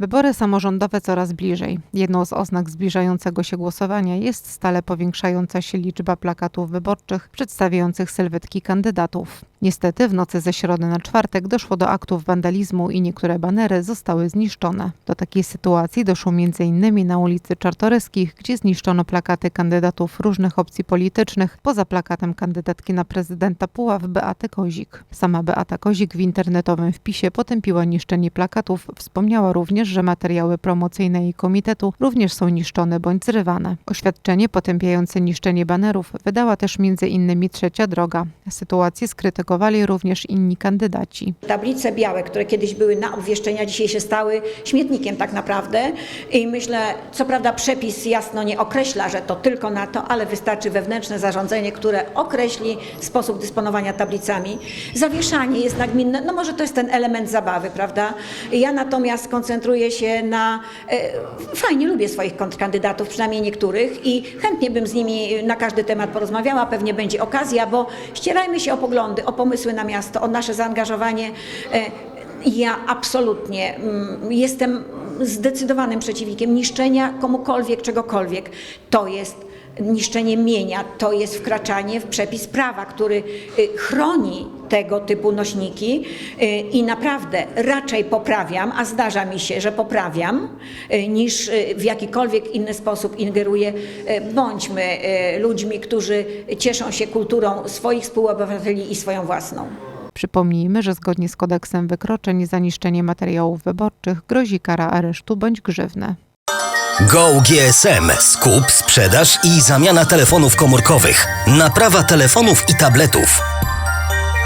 Wybory samorządowe coraz bliżej. Jedną z oznak zbliżającego się głosowania jest stale powiększająca się liczba plakatów wyborczych przedstawiających sylwetki kandydatów. Niestety w nocy ze środy na czwartek doszło do aktów wandalizmu i niektóre banery zostały zniszczone. Do takiej sytuacji doszło m.in. na ulicy Czartoryskich, gdzie zniszczono plakaty kandydatów różnych opcji politycznych, poza plakatem kandydatki na prezydenta Puław Beaty Kozik. Sama Beata Kozik w internetowym wpisie potępiła niszczenie plakatów, wspomniała również, że materiały promocyjne jej komitetu również są niszczone bądź zrywane. Oświadczenie potępiające niszczenie banerów wydała też m.in. Trzecia Droga. Sytuację również inni kandydaci. Tablice białe, które kiedyś były na obwieszczenia, dzisiaj się stały śmietnikiem tak naprawdę. I myślę, co prawda przepis jasno nie określa, że to tylko na to, ale wystarczy wewnętrzne zarządzenie, które określi sposób dysponowania tablicami. Zawieszanie jest nagminne, no może to jest ten element zabawy, prawda? Ja natomiast koncentruję się na... E, fajnie lubię swoich kontrkandydatów, przynajmniej niektórych i chętnie bym z nimi na każdy temat porozmawiała, pewnie będzie okazja, bo ścierajmy się o poglądy, o pomysły na miasto, o nasze zaangażowanie. E, ja absolutnie mm, jestem zdecydowanym przeciwnikiem niszczenia komukolwiek, czegokolwiek. To jest niszczenie mienia, to jest wkraczanie w przepis prawa, który y, chroni tego typu nośniki y, i naprawdę raczej poprawiam, a zdarza mi się, że poprawiam, y, niż y, w jakikolwiek inny sposób ingeruję. Bądźmy ludźmi, którzy cieszą się kulturą swoich współobywateli i swoją własną. Przypomnijmy, że zgodnie z kodeksem wykroczeń za niszczenie materiałów wyborczych grozi kara aresztu bądź grzywny. Go GSM. Skup, sprzedaż i zamiana telefonów komórkowych. Naprawa telefonów i tabletów.